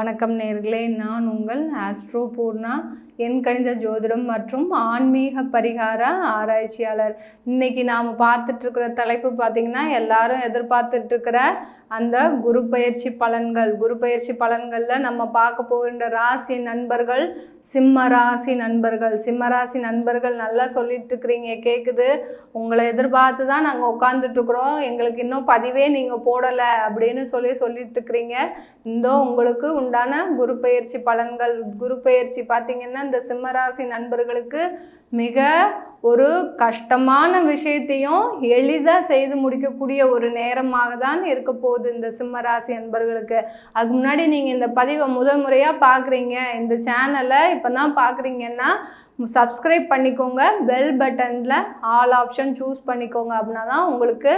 வணக்கம் நேர்களே. நான் உங்கள் ஆஸ்ட்ரோ பூர்ணா என் கணித ஜோதிடம் மற்றும் ஆன்மீக பரிகார ஆராய்ச்சியாளர். இன்னைக்கு நாம் பார்த்துட்டு இருக்கிற தலைப்பு பார்த்தீங்கன்னா எல்லாரும் எதிர்பார்த்துட்ருக்கிற அந்த குரு பயிற்சி பலன்கள் குரு பயிற்சி பலன்களில் நம்ம பார்க்க போகின்ற ராசி நண்பர்கள் சிம்ம ராசி நண்பர்கள். சிம்ம ராசி நண்பர்கள் நல்லா சொல்லிட்டு இருக்கிறீங்க கேட்குது உங்களை எதிர்பார்த்து தான் நாங்கள் உட்காந்துட்ருக்குறோம் எங்களுக்கு இன்னும் பதிவே நீங்கள் போடலை அப்படின்னு சொல்லி சொல்லிட்டு இருக்கிறீங்க. இந்தோ உங்களுக்கு உண்டான குரு பயிற்சி பலன்கள். குரு பயிற்சி பார்த்தீங்கன்னா இந்த சிம்ம ராசி நண்பர்களுக்கு மிக ஒரு கஷ்டமான விஷயத்தையும் எளிதாக செய்து முடிக்கக்கூடிய ஒரு நேரமாக தான் இருக்க போகுது இந்த சிம்மராசி நண்பர்களுக்கு அதுக்கு முன்னாடி நீங்கள் இந்த பதிவை முதல் முறையாக பார்க்குறீங்க இந்த சேனலை இப்போ தான் பார்க்குறீங்கன்னா சப்ஸ்கிரைப் பண்ணிக்கோங்க. பெல் பட்டனில் ஆல் ஆப்ஷன் சூஸ் பண்ணிக்கோங்க அப்படின்னா தான் உங்களுக்கு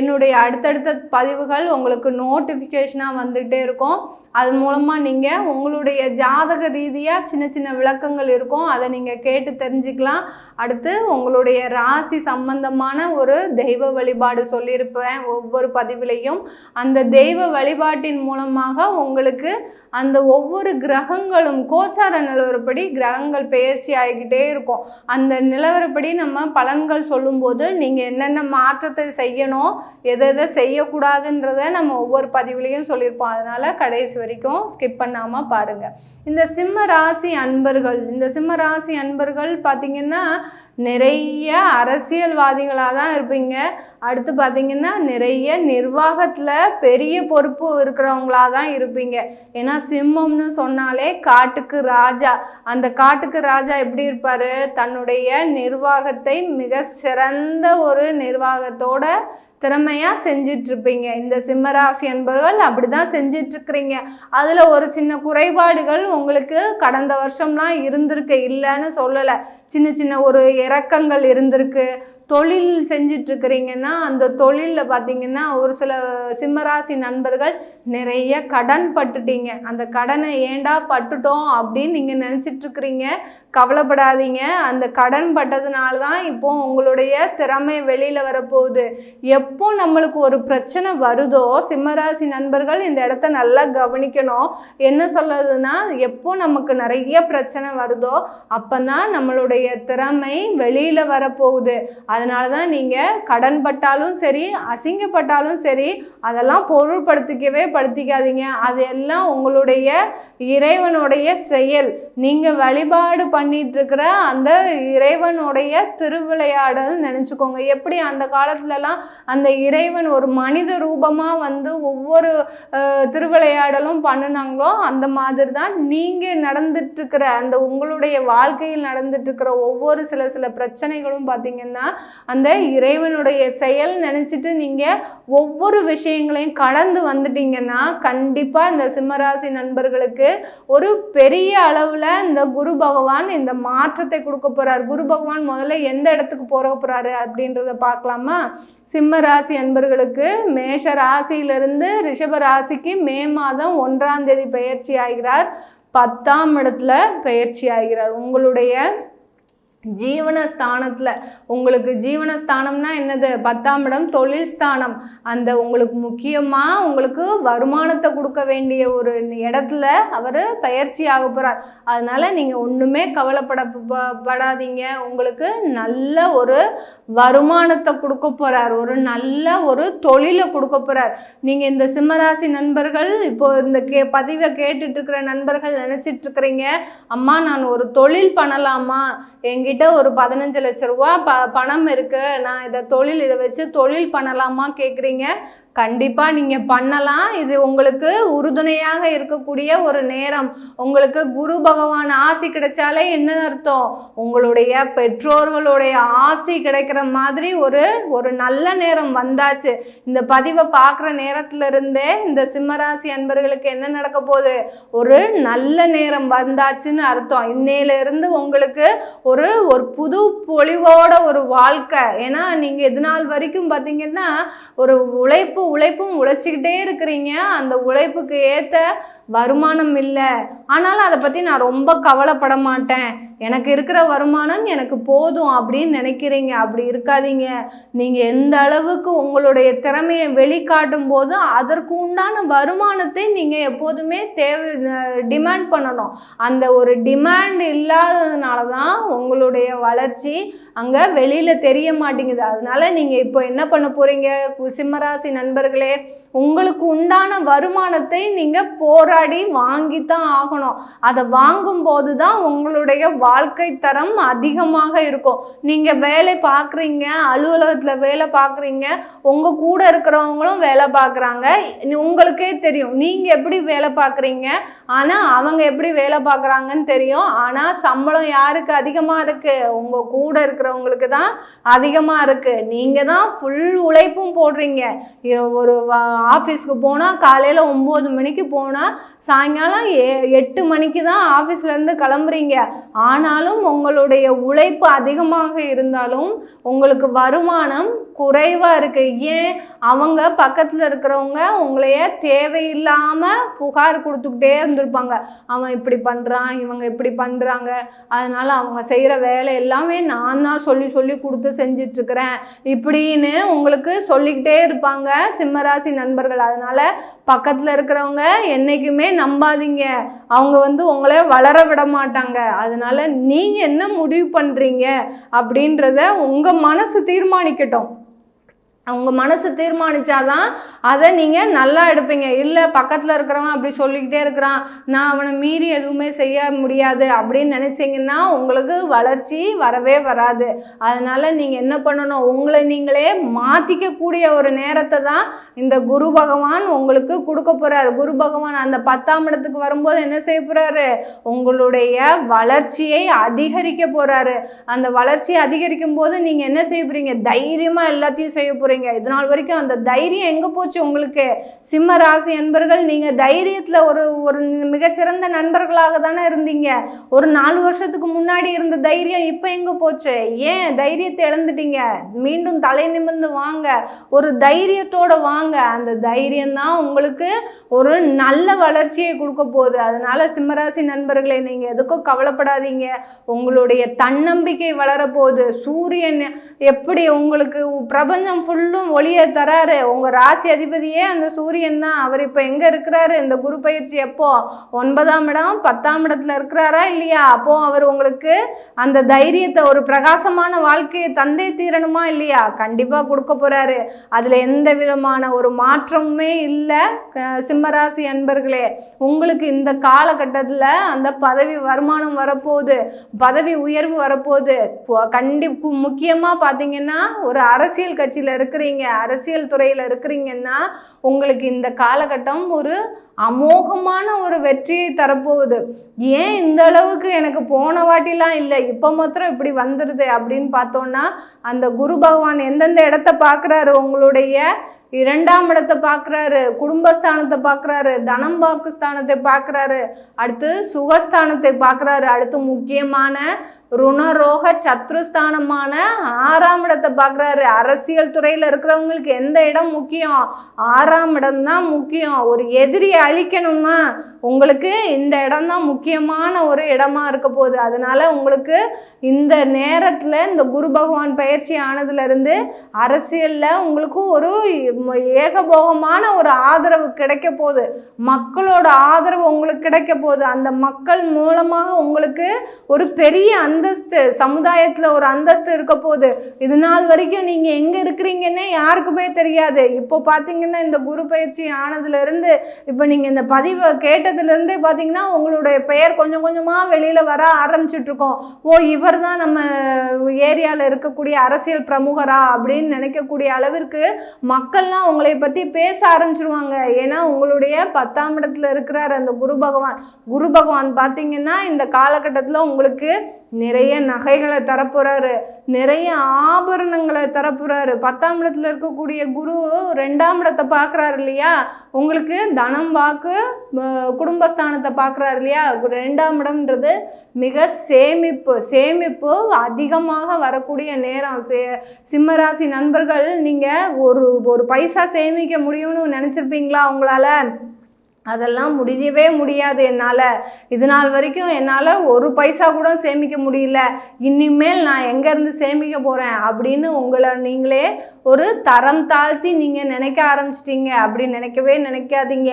என்னுடைய அடுத்தடுத்த பதிவுகள் உங்களுக்கு நோட்டிஃபிகேஷனாக வந்துகிட்டே இருக்கும். அது மூலமாக நீங்கள் உங்களுடைய ஜாதக ரீதியாக சின்ன சின்ன விளக்கங்கள் இருக்கும். அதை நீங்கள் கேட்டு தெரிஞ்சுக்கலாம். அடுத்து உங்களுடைய ராசி சம்பந்தமான ஒரு தெய்வ வழிபாடு சொல்லியிருப்பேன் ஒவ்வொரு பதிவிலையும். அந்த தெய்வ வழிபாட்டின் மூலமாக உங்களுக்கு அந்த ஒவ்வொரு கிரகங்களும் கோச்சார நிலவரப்படி கிரகங்கள் பெயர்ச்சி ஆகிக்கிட்டு இருக்கும். அந்த நிலவரப்படி நம்ம பலன்கள் சொல்லும்போது நீங்கள் என்னென்ன மாற்றத்தை செய்யணும் எதை எதை செய்யக்கூடாதுன்றத நம்ம ஒவ்வொரு பதிவுலேயும் சொல்லியிருப்போம். அதனால் கடைசி வரைக்கும் ஸ்கிப் பண்ணாமல் பாருங்கள் இந்த சிம்ம ராசி அன்பர்கள் இந்த சிம்ம ராசி அன்பர்கள் பார்த்திங்கன்னா நிறைய அரசியல்வாதிகளாக தான் இருப்பீங்க. அடுத்து பார்த்திங்கன்னா நிறைய நிர்வாகத்தில் பெரிய பொறுப்பு இருக்கிறவங்களாக தான் இருப்பீங்க. ஏன்னா சிம்மம்னு சொன்னாலே காட்டுக்கு ராஜா. அந்த காட்டுக்கு ராஜா எப்படி இருப்பார்? தன்னுடைய நிர்வாகத்தை மிக சிறந்த ஒரு நிர்வாகத்தோட திறமையாக செஞ்சிட்ருப்பீங்க இந்த சிம்மராசி என்பவர்கள் அப்படி தான் செஞ்சிட்ருக்கிறீங்க அதில் ஒரு சின்ன குறைபாடுகள் உங்களுக்கு கடந்த வருஷம்லாம் இருந்திருக்கு இல்லைன்னு சொல்லலை. சின்ன சின்ன ஒரு இறக்கங்கள் இருந்திருக்கு. தொழில் செஞ்சிட்ருக்கிறீங்கன்னா அந்த தொழிலில் பார்த்தீங்கன்னா ஒரு சில சிம்மராசி நண்பர்கள் நிறைய கடன் பட்டுட்டீங்க. அந்த கடனை ஏண்டா பட்டுட்டோம் அப்படின்னு நீங்கள் நினச்சிட்ருக்கிறீங்க கவலைப்படாதீங்க. அந்த கடன் பட்டதுனால தான் இப்போ உங்களுடைய திறமை வெளியில் வரப்போகுது. எப்போ நம்மளுக்கு ஒரு பிரச்சனை வருதோ சிம்மராசி நண்பர்கள் இந்த இடத்த நல்லா கவனிக்கணும். என்ன சொல்லுதுன்னா எப்போ நமக்கு நிறைய பிரச்சனை வருதோ அப்போ தான் நம்மளுடைய திறமை வெளியில் வரப்போகுது. அதனால தான் நீங்கள் கடன் பட்டாலும் சரி அசிங்கப்பட்டாலும் சரி அதெல்லாம் பொருள்படுத்திக்கவே படுத்திக்காதீங்க. அது எல்லாம் உங்களுடைய இறைவனுடைய செயல். நீங்கள் வழிபாடு பண்ணிட்டு இருக்கிற அந்த இறைவனுடைய திருவிளையாடல் நினச்சிக்கோங்க. எப்படி அந்த காலத்துலலாம் அந்த இறைவன் ஒரு மனித ரூபமாக வந்து ஒவ்வொரு திருவிளையாடலும் பண்ணினாங்களோ அந்த மாதிரி தான் நீங்கள் நடந்துட்டுருக்கிற அந்த உங்களுடைய வாழ்க்கையில் நடந்துட்டுருக்கிற ஒவ்வொரு சில சில பிரச்சனைகளும் பார்த்திங்கன்னா அந்த இறைவனுடைய செயல் நினச்சிட்டு நீங்கள் ஒவ்வொரு விஷயங்களையும் கடந்து வந்துட்டீங்கன்னா கண்டிப்பாக இந்த சிம்மராசி நண்பர்களுக்கு ஒரு பெரிய அளவில் இந்த குரு பகவான் இந்த மாற்றத்தை கொடுக்க போகிறார் குரு பகவான் முதல்ல எந்த இடத்துக்கு போக போகிறாரு அப்படின்றத பார்க்கலாமா? சிம்ம ராசி அன்பர்களுக்கு மேஷ ராசியிலிருந்து ரிஷப ராசிக்கு மே மாதம் ஒன்றாம் தேதி பயிற்சி ஆகிறார். பத்தாம் இடத்துல பயிற்சி ஆகிறார். உங்களுடைய ஜீவனஸ்தானத்தில். உங்களுக்கு ஜீவனஸ்தானம்னா என்னது? பத்தாம் இடம் தொழில் ஸ்தானம் அந்த உங்களுக்கு முக்கியமாக உங்களுக்கு வருமானத்தை கொடுக்க வேண்டிய ஒரு இடத்துல அவர் பயிற்சி ஆக போகிறார் அதனால் நீங்கள் ஒன்றுமே கவலைப்பட படாதீங்க. உங்களுக்கு நல்ல ஒரு வருமானத்தை கொடுக்க போகிறார் ஒரு நல்ல ஒரு தொழிலை கொடுக்க போகிறார் நீங்கள் இந்த சிம்மராசி நண்பர்கள் இப்போ இந்த கே பதிவை கேட்டுட்ருக்கிற நண்பர்கள் நினச்சிட்டுருக்குறீங்க அம்மா நான் ஒரு தொழில் பண்ணலாமா? எங்கிட்ட என்கிட்ட ஒரு பதினஞ்சு லட்ச ரூபா ப பணம் இருக்குது நான் இதை தொழில் இதை வச்சு தொழில் பண்ணலாமா கேட்குறீங்க கண்டிப்பாக நீங்கள் பண்ணலாம். இது உங்களுக்கு உறுதுணையாக இருக்கக்கூடிய ஒரு நேரம். உங்களுக்கு குரு பகவான் ஆசி கிடைச்சாலே என்ன அர்த்தம்? உங்களுடைய பெற்றோர்களுடைய ஆசி கிடைக்கிற மாதிரி ஒரு ஒரு நல்ல நேரம் வந்தாச்சு. இந்த பதிவை பார்க்குற நேரத்திலிருந்தே இந்த சிம்மராசி அன்பர்களுக்கு என்ன நடக்க போகுது? ஒரு நல்ல நேரம் வந்தாச்சுன்னு அர்த்தம். இன்னையிலிருந்து உங்களுக்கு ஒரு ஒரு புது பொழிவோட ஒரு வாழ்க்கை. ஏன்னா நீங்கள் இது நாள் வரைக்கும் பார்த்தீங்கன்னா ஒரு உழைப்பு உழைப்பும் உழைச்சிக்கிட்டே இருக்கிறீங்க. அந்த உழைப்புக்கு ஏற்ற வருமானம் இல்லை. ஆனாலும் அதை பற்றி நான் ரொம்ப கவலைப்பட மாட்டேன். எனக்கு இருக்கிற வருமானம் எனக்கு போதும் அப்படின்னு நினைக்கிறீங்க. அப்படி இருக்காதீங்க. நீங்கள் எந்த அளவுக்கு உங்களுடைய திறமையை வெளிக்காட்டும் போது அதற்கு உண்டான வருமானத்தை நீங்கள் எப்போதுமே தேவை டிமாண்ட் பண்ணணும். அந்த ஒரு டிமாண்ட் இல்லாததுனால தான் உங்களுடைய வளர்ச்சி அங்கே வெளியில் தெரிய மாட்டேங்குது. அதனால நீங்கள் இப்போ என்ன பண்ண போகிறீங்க சிம்மராசி நண்பர்களே உங்களுக்கு உண்டான வருமானத்தை நீங்கள் போகிற போராடி வாங்கி தான் ஆகணும். அதை வாங்கும்போது தான் உங்களுடைய வாழ்க்கை தரம் அதிகமாக இருக்கும். நீங்கள் வேலை பார்க்குறீங்க அலுவலகத்தில் வேலை பார்க்குறீங்க உங்கள் கூட இருக்கிறவங்களும் வேலை பார்க்குறாங்க. உங்களுக்கே தெரியும். நீங்கள் எப்படி வேலை பார்க்குறீங்க? ஆனால் அவங்க எப்படி வேலை பார்க்குறாங்கன்னு தெரியும். ஆனால் சம்பளம் யாருக்கு அதிகமாக இருக்குது உங்கள் கூட இருக்கிறவங்களுக்கு தான் அதிகமாக இருக்குது நீங்கள் தான் ஃபுல் உழைப்பும் போடுறீங்க. ஒரு ஆஃபீஸ்க்கு போனால் காலையில் ஒம்பது மணிக்கு போனால் சாயங்காலம் ஏ எட்டு மணிக்கு தான் ஆஃபீஸ்லேருந்து கிளம்புறீங்க. ஆனாலும் உங்களுடைய உழைப்பு அதிகமாக இருந்தாலும் உங்களுக்கு வருமானம் குறைவாக இருக்குது ஏன்? அவங்க பக்கத்தில் இருக்கிறவங்க உங்களைய தேவையில்லாமல் புகார் கொடுத்துக்கிட்டே இருந்திருப்பாங்க. அவன் இப்படி பண்ணுறான் இவங்க இப்படி பண்ணுறாங்க அதனால் அவங்க செய்கிற வேலை எல்லாமே நான் தான் சொல்லி சொல்லி கொடுத்து செஞ்சிட்ருக்கிறேன். இப்படின்னு உங்களுக்கு சொல்லிக்கிட்டே இருப்பாங்க சிம்மராசி நண்பர்கள். அதனால் பக்கத்தில் இருக்கிறவங்க என்றைக்குமே நம்பாதீங்க. அவங்க வந்து உங்களை வளர விட மாட்டாங்க. அதனால் நீங்கள் என்ன முடிவு பண்ணுறீங்க அப்படின்றத உங்கள் மனசு தீர்மானிக்கட்டும். அவங்க மனசு தீர்மானிச்சாதான் அதை நீங்கள் நல்லா எடுப்பீங்க. இல்லை பக்கத்தில் இருக்கிறவன் அப்படி சொல்லிக்கிட்டே இருக்கிறான். நான் அவனை மீறி எதுவுமே செய்ய முடியாது அப்படின்னு நினச்சிங்கன்னா உங்களுக்கு வளர்ச்சி வரவே வராது. அதனால் நீங்கள் என்ன பண்ணணும்? உங்களை நீங்களே மாற்றிக்கக்கூடிய ஒரு நேரத்தை தான் இந்த குரு பகவான் உங்களுக்கு கொடுக்க போகிறாரு குரு பகவான் அந்த பத்தாம் இடத்துக்கு வரும்போது என்ன செய்ய போகிறாரு உங்களுடைய வளர்ச்சியை அதிகரிக்க போகிறாரு அந்த வளர்ச்சியை அதிகரிக்கும் போது நீங்கள் என்ன செய்ய போகிறீங்க தைரியமாக எல்லாத்தையும் செய்ய போகிறீங்க இது நாள் வரைக்கும் அந்த தைரியம் எங்கே போச்சு உங்களுக்கு? சிம்ம ராசி நண்பர்கள் நீங்கள் தைரியத்தில் ஒரு ஒரு மிகச்சிறந்த நண்பர்களாக தானே இருந்தீங்க. ஒரு நாலு வருஷத்துக்கு முன்னாடி இருந்த தைரியம் இப்போ எங்கே போச்சு? ஏன் தைரியத்தை இழந்துட்டீங்க? மீண்டும் தலை நிமிர்ந்து வாங்க. ஒரு தைரியத்தோட வாங்க. அந்த தைரியம் தான் உங்களுக்கு ஒரு நல்ல வளர்ச்சியை கொடுக்க போகுது. அதனால சிம்மராசி நண்பர்களே நீங்கள் எதுக்கும் கவலைப்படாதீங்க. உங்களுடைய தன்னம்பிக்கை வளரப்போகுது சூரியன் எப்படி உங்களுக்கு பிரபஞ்சம் ஃபுல் ஃபுல்லும் ஒளியை தராரு. உங்கள் ராசி அதிபதியே அந்த சூரியன் தான். அவர் இப்போ எங்கே இருக்கிறாரு? இந்த குரு பயிற்சி எப்போ? ஒன்பதாம் இடம் பத்தாம் இடத்துல இருக்கிறாரா இல்லையா? அப்போ அவர் உங்களுக்கு அந்த தைரியத்தை ஒரு பிரகாசமான வாழ்க்கையை தந்தை தீரணுமா இல்லையா? கண்டிப்பாக கொடுக்க போகிறாரு அதில் எந்த விதமான ஒரு மாற்றமுமே இல்லை சிம்மராசி அன்பர்களே. உங்களுக்கு இந்த காலகட்டத்தில் அந்த பதவி வருமானம் வரப்போகுது. பதவி உயர்வு வரப்போகுது. கண்டிப்பு கண்டி முக்கியமாக பார்த்தீங்கன்னா ஒரு அரசியல் கட்சியில் இருக்கிறீங்க அரசியல் துறையில் இருக்கிறீங்கன்னா உங்களுக்கு இந்த காலகட்டம் ஒரு அமோகமான ஒரு வெற்றியை தரப்போகுது. ஏன் இந்த அளவுக்கு எனக்கு போன வாட்டிலாம் இல்லை இப்போ மாத்திரம் இப்படி வந்துடுது அப்படின்னு பார்த்தோன்னா அந்த குரு பகவான் எந்தெந்த இடத்த பார்க்குறாரு? உங்களுடைய இரண்டாம் இடத்தை பார்க்குறாரு குடும்பஸ்தானத்தை பார்க்குறாரு தனம் வாக்கு ஸ்தானத்தை பார்க்குறாரு அடுத்து சுகஸ்தானத்தை பார்க்குறாரு அடுத்து முக்கியமான ருணரோக சத்ருஸ்தானமான இடத்தை பார்க்குறாரு அரசியல் துறையில் இருக்கிறவங்களுக்கு எந்த இடம் முக்கியம்? ஆறாம் இடம் தான் முக்கியம். ஒரு எதிரியை அழிக்கணும்னா உங்களுக்கு இந்த இடம் தான் முக்கியமான ஒரு இடமா இருக்க போகுது. அதனால உங்களுக்கு இந்த நேரத்தில் இந்த குரு பகவான் பயிற்சி ஆனதுலேருந்து அரசியலில் உங்களுக்கு ஒரு ஏகபோகமான ஒரு ஆதரவு கிடைக்க போகுது. மக்களோட ஆதரவு உங்களுக்கு கிடைக்க போகுது. அந்த மக்கள் மூலமாக உங்களுக்கு ஒரு பெரிய அந்தஸ்து சமுதாயத்தில் ஒரு அந்தஸ்து இருக்க போகுது. இது நாள் வரைக்கும் நீங்கள் எங்கே இருக்கிறீங்கன்னே யாருக்குமே தெரியாது. இப்போ பார்த்தீங்கன்னா இந்த குரு பயிற்சி ஆனதுலேருந்து இப்போ நீங்கள் இந்த பதிவை கேட்டதுலேருந்தே பார்த்தீங்கன்னா உங்களுடைய பெயர் கொஞ்சம் கொஞ்சமாக வெளியில் வர ஆரம்பிச்சிட்ருக்கோம். ஓ இவர் தான் நம்ம ஏரியாவில் இருக்கக்கூடிய அரசியல் பிரமுகரா அப்படின்னு நினைக்கக்கூடிய அளவிற்கு மக்கள்லாம் உங்களை பற்றி பேச ஆரம்பிச்சிருவாங்க. ஏன்னா உங்களுடைய பத்தாம் இடத்துல இருக்கிறார் அந்த குரு பகவான். குரு பகவான் பார்த்தீங்கன்னா இந்த காலகட்டத்தில் உங்களுக்கு நிறைய நகைகளை தரப்போகிறாரு நிறைய ஆபரணங்களை தரப்புறாரு. பத்தாம் இடத்துல இருக்கக்கூடிய குரு ரெண்டாம் இடத்தை பார்க்குறாரு இல்லையா? உங்களுக்கு தனம் வாக்கு குடும்பஸ்தானத்தை பார்க்குறாரு இல்லையா? ரெண்டாம் இடம்ன்றது மிக சேமிப்பு சேமிப்பு அதிகமாக வரக்கூடிய நேரம். சே சிம்மராசி நண்பர்கள் நீங்கள் ஒரு ஒரு பைசா சேமிக்க முடியும்னு நினச்சிருப்பீங்களா உங்களால்? அதெல்லாம் முடியவே முடியாது என்னால். இது நாள் வரைக்கும் என்னால் ஒரு பைசா கூட சேமிக்க முடியல. இனிமேல் நான் எங்கேருந்து சேமிக்க போகிறேன் அப்படின்னு உங்களை நீங்களே ஒரு தரம் தாழ்த்தி நீங்கள் நினைக்க ஆரம்பிச்சிட்டிங்க அப்படி நினைக்கவே நினைக்காதீங்க.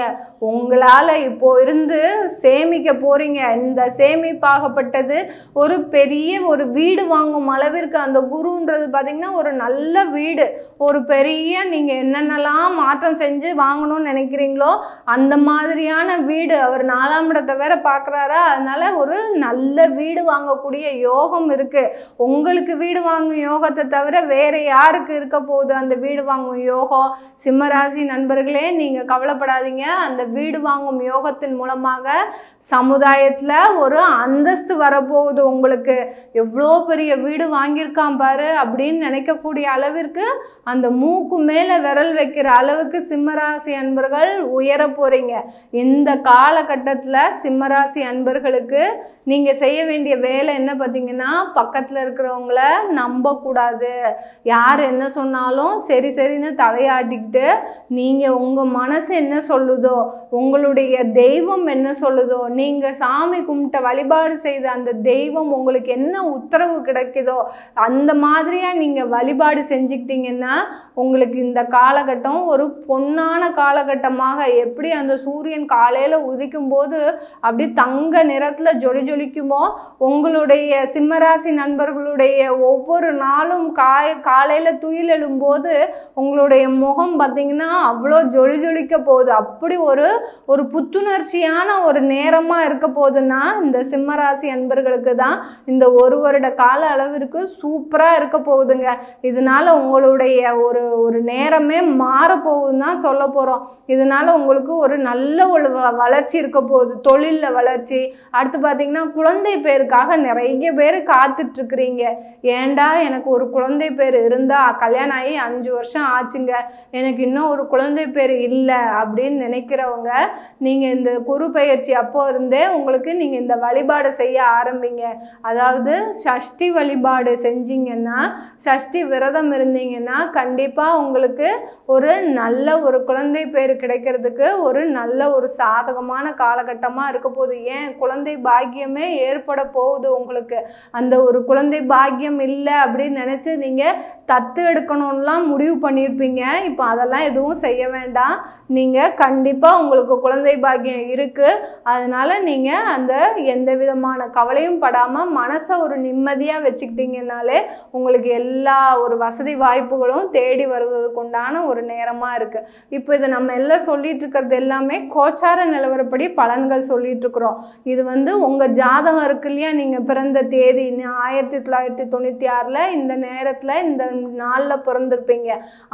உங்களால் இப்போ இருந்து சேமிக்க போகிறீங்க இந்த சேமிப்பாகப்பட்டது ஒரு பெரிய ஒரு வீடு வாங்கும் அளவிற்கு அந்த குருன்றது பார்த்திங்கன்னா ஒரு நல்ல வீடு. ஒரு பெரிய நீங்கள் என்னென்னலாம் மாற்றம் செஞ்சு வாங்கணும்னு நினைக்கிறீங்களோ அந்த மாதிரியான வீடு அவர் நாலாம் இடத்தை வேற பார்க்குறாரா அதனால் ஒரு நல்ல வீடு வாங்கக்கூடிய யோகம் இருக்குது உங்களுக்கு வீடு வாங்கும் யோகத்தை தவிர வேறு யாருக்கு இருக்க போகுது? அந்த வீடு வாங்கும் யோகம் சிம்மராசி நண்பர்களே நீங்கள் கவலைப்படாதீங்க. அந்த வீடு வாங்கும் யோகத்தின் மூலமாக சமுதாயத்தில் ஒரு அந்தஸ்து வரப்போகுது உங்களுக்கு. எவ்வளோ பெரிய வீடு வாங்கியிருக்கான் பாரு அப்படின்னு நினைக்கக்கூடிய அளவிற்கு அந்த மூக்கு மேலே விரல் வைக்கிற அளவுக்கு சிம்மராசி அன்பர்கள் உயர போகிறீங்க இந்த காலகட்டத்தில் சிம்மராசி அன்பர்களுக்கு நீங்கள் செய்ய வேண்டிய வேலை என்ன பார்த்தீங்கன்னா பக்கத்தில் இருக்கிறவங்கள நம்பக்கூடாது. யார் என்ன சொன்னாலும் சரி சரின்னு தலையாட்டிக்கிட்டு நீங்கள் உங்கள் மனசு என்ன சொல்லுதோ உங்களுடைய தெய்வம் என்ன சொல்லுதோ நீங்கள் சாமி கும்பிட்ட வழிபாடு செய்த அந்த தெய்வம் உங்களுக்கு என்ன உத்தரவு கிடைக்குதோ அந்த மாதிரியாக நீங்கள் வழிபாடு செஞ்சுக்கிட்டீங்கன்னா உங்களுக்கு இந்த காலகட்டம் ஒரு பொன்னான காலகட்டமாக. எப்படி அந்த சூரியன் காலையில் உதிக்கும் போது அப்படி தங்க நிறத்தில் ஜொலி ஜொலிக்குமோ உங்களுடைய சிம்மராசி நண்பர்களுடைய ஒவ்வொரு நாளும் காய காலையில் துயில் எழும்போது உங்களுடைய முகம் பார்த்தீங்கன்னா அவ்வளோ ஜொலி ஜொலிக்க போகுது. அப்படி ஒரு ஒரு புத்துணர்ச்சியான ஒரு நேரமாக இருக்க போகுதுன்னா இந்த சிம்மராசி அன்பர்களுக்கு தான் இந்த ஒரு வருட கால அளவிற்கு சூப்பராக இருக்க போகுதுங்க. இதனால உங்களுடைய ஒரு ஒரு நேரமே மாறப்போகுதுன்னு தான் சொல்ல போகிறோம் இதனால் உங்களுக்கு ஒரு நல்ல ஒரு வ- வளர்ச்சி இருக்க போகுது. தொழிலில் வளர்ச்சி. அடுத்து பார்த்தீங்கன்னா குழந்தை பேருக்காக நிறைய பேர் காத்துட்ருக்குறீங்க ஏன்டா எனக்கு ஒரு குழந்தை பேர் இருந்தால் கல்யாணம் ஆகி அஞ்சு வருஷம் ஆச்சுங்க. எனக்கு இன்னும் ஒரு குழந்தை பேர் இல்லை அப்படின்னு நினைக்கிறவங்க நீங்கள் இந்த குரு பயிற்சி அப்போ இருந்தே உங்களுக்கு நீங்கள் இந்த வழிபாடு செய்ய ஆரம்பிங்க. அதாவது சஷ்டி வழிபாடு செஞ்சீங்கன்னா சஷ்டி விரதம் இருந்தீங்கன்னா கண்டிப்பாக உங்களுக்கு ஒரு நல்ல ஒரு குழந்தை பேர் கிடைக்கிறதுக்கு ஒரு நல்ல ஒரு சாதகமான காலகட்டமாக இருக்க போகுது. ஏன்? குழந்தை பாக்கியமே ஏற்பட போகுது உங்களுக்கு. அந்த ஒரு குழந்தை பாக்கியம் இல்லை அப்படின்னு நினச்சி நீங்கள் தத்து எடுக்கணும் பண்ணணும்லாம் முடிவு பண்ணியிருப்பீங்க இப்போ அதெல்லாம் எதுவும் செய்ய வேண்டாம். நீங்கள் கண்டிப்பாக உங்களுக்கு குழந்தை பாக்கியம் இருக்குது அதனால் நீங்கள் அந்த எந்த விதமான கவலையும் படாமல் மனசை ஒரு நிம்மதியாக வச்சுக்கிட்டீங்கனாலே உங்களுக்கு எல்லா ஒரு வசதி வாய்ப்புகளும் தேடி வருவதற்கு உண்டான ஒரு நேரமாக இருக்குது இப்போ இதை நம்ம எல்லாம் சொல்லிட்டு இருக்கிறது எல்லாமே கோச்சார நிலவரப்படி பலன்கள் சொல்லிட்டு இருக்கிறோம். இது வந்து உங்கள் ஜாதகம் இருக்கு இல்லையா? நீங்கள் பிறந்த தேதி ஆயிரத்தி தொள்ளாயிரத்தி தொண்ணூற்றி ஆறில் இந்த நேரத்தில் இந்த நாளில் பிறந்திருப்பீங்க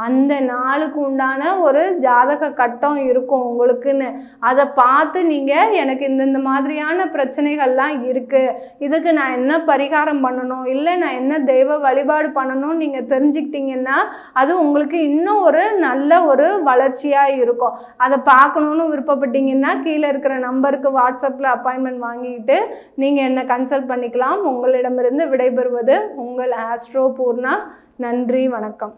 அந்த நாளுக்கு உண்டான ஒரு ஜாதக கட்டம் இருக்கும் உங்களுக்குன்னு. அதை பார்த்து நீங்கள் எனக்கு இந்தந்த மாதிரியான பிரச்சனைகள்லாம் இருக்குது இதுக்கு நான் என்ன பரிகாரம் பண்ணணும்? இல்லை நான் என்ன தெய்வ வழிபாடு பண்ணணும்னு நீங்கள் தெரிஞ்சுக்கிட்டீங்கன்னா அது உங்களுக்கு இன்னும் ஒரு நல்ல ஒரு வளர்ச்சியாக இருக்கும். அதை பார்க்கணுன்னு விருப்பப்பட்டீங்கன்னா கீழே இருக்கிற நம்பருக்கு வாட்ஸ்அப்பில் அப்பாயின்மெண்ட் வாங்கிட்டு நீங்கள் என்னை கன்சல்ட் பண்ணிக்கலாம். உங்களிடமிருந்து விடைபெறுவது உங்கள் ஆஸ்ட்ரோ பூர்ணா. நன்றி வணக்கம்.